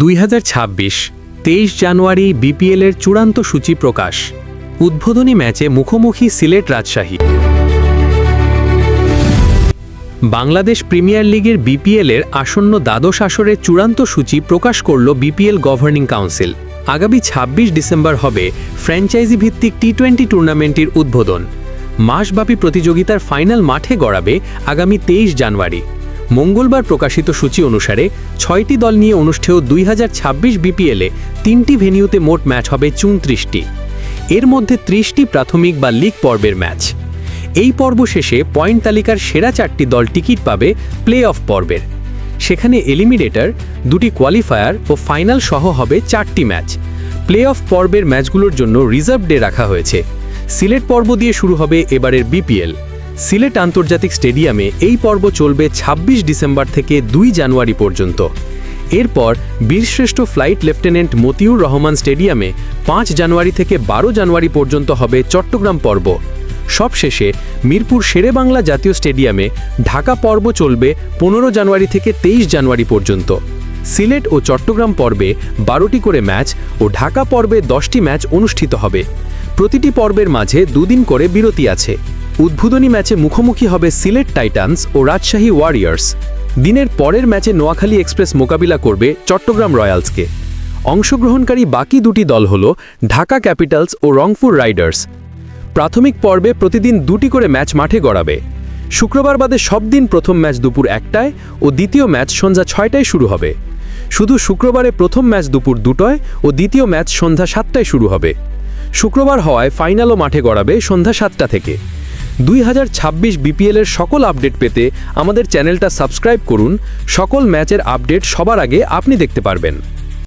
দুই হাজার ছাব্বিশ, তেইশ জানুয়ারি বিপিএলের চূড়ান্ত সূচি প্রকাশ। উদ্বোধনী ম্যাচে মুখোমুখি সিলেট রাজশাহী। বাংলাদেশ প্রিমিয়ার লিগের বিপিএলের আসন্ন দ্বাদশ আসরের চূড়ান্ত সূচি প্রকাশ করল বিপিএল গভর্নিং কাউন্সিল। আগামী ২৬ ডিসেম্বর হবে ফ্র্যাঞ্চাইজি ভিত্তিক টি টোয়েন্টি টুর্নামেন্টের উদ্বোধন। মাসব্যাপী প্রতিযোগিতার ফাইনাল মাঠে গড়াবে আগামী তেইশ জানুয়ারি। মঙ্গলবার প্রকাশিত সূচি অনুসারে ছয়টি দল নিয়ে অনুষ্ঠেয় দুই হাজার ছাব্বিশ বিপিএলে তিনটি ভেনিউতে মোট ম্যাচ হবে চুঁত্রিশটি। এর মধ্যে ত্রিশটি প্রাথমিক বা লিগ পর্বের ম্যাচ। এই পর্ব শেষে পয়েন্ট তালিকার সেরা চারটি দল টিকিট পাবে প্লে অফ পর্বের। সেখানে এলিমিনেটর, দুটি কোয়ালিফায়ার ও ফাইনাল সহ হবে চারটি ম্যাচ। প্লে অফ পর্বের ম্যাচগুলোর জন্য রিজার্ভ ডে রাখা হয়েছে। সিলেট পর্ব দিয়ে শুরু হবে এবারের বিপিএল সিলেট আন্তর্জাতিক স্টেডিয়ামে এই পর্ব চলবে ২৬ ডিসেম্বর থেকে দুই জানুয়ারি পর্যন্ত। এরপর বীরশ্রেষ্ঠ ফ্লাইট লেফটেন্যান্ট মতিউর রহমান স্টেডিয়ামে পাঁচ জানুয়ারি থেকে বারো জানুয়ারি পর্যন্ত হবে চট্টগ্রাম পর্ব। সবশেষে মিরপুর শেরেবাংলা জাতীয় স্টেডিয়ামে ঢাকা পর্ব চলবে পনেরো জানুয়ারি থেকে তেইশ জানুয়ারি পর্যন্ত। সিলেট ও চট্টগ্রাম পর্বে বারোটি করে ম্যাচ ও ঢাকা পর্বে দশটি ম্যাচ অনুষ্ঠিত হবে। প্রতিটি পর্বের মাঝে দুদিন করে বিরতি আছে। উদ্বোধনী ম্যাচে মুখোমুখি হবে সিলেট টাইটান্স ও রাজশাহী ওয়ারিয়ার্স। দিনের পরের ম্যাচে নোয়াখালী এক্সপ্রেস মোকাবিলা করবে চট্টগ্রাম রয়্যালসকে। অংশগ্রহণকারী বাকি দুটি দল হল ঢাকা ক্যাপিটালস ও রংপুর রাইডার্স। প্রাথমিক পর্বে প্রতিদিন দুটি করে ম্যাচ মাঠে গড়াবে। শুক্রবার বাদে সব দিন প্রথম ম্যাচ দুপুর একটায় ও দ্বিতীয় ম্যাচ সন্ধ্যা ছয়টায় শুরু হবে। শুধু শুক্রবারে প্রথম ম্যাচ দুপুর দুটোয় ও দ্বিতীয় ম্যাচ সন্ধ্যা সাতটায় শুরু হবে। শুক্রবার হওয়ায় ফাইনালও মাঠে গড়াবে সন্ধ্যা সাতটা থেকে। দুই হাজার ছাব্বিশ বিপিএলের সকল আপডেট পেতে আমাদের চ্যানেলটা সাবস্ক্রাইব করুন। সকল ম্যাচের আপডেট সবার আগে আপনি দেখতে পারবেন।